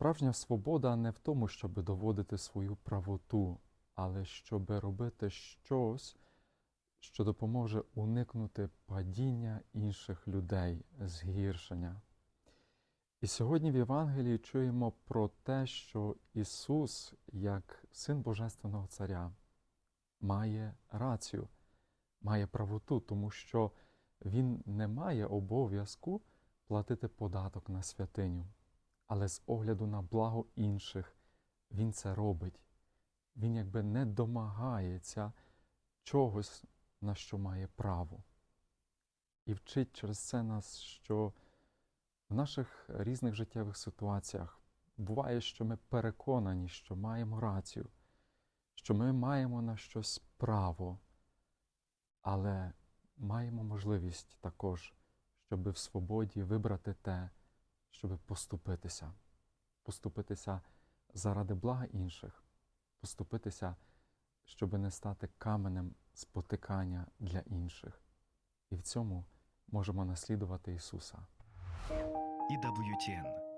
Справжня свобода не в тому, щоб доводити свою правоту, але щоб робити щось, що допоможе уникнути падіння інших людей, згіршення. І сьогодні в Євангелії чуємо про те, що Ісус, як Син Божественного Царя, має рацію, має правоту, тому що Він не має обов'язку платити податок на святиню, але з огляду на благо інших Він це робить. Він якби не домагається чогось, на що має право. І вчить через це нас, що в наших різних життєвих ситуаціях буває, що ми переконані, що маємо рацію, що ми маємо на щось право, але маємо можливість також, щоб в свободі вибрати те, щоб поступитися, поступитися заради блага інших, поступитися, щоб не стати каменем спотикання для інших. І в цьому можемо наслідувати Ісуса. EWTN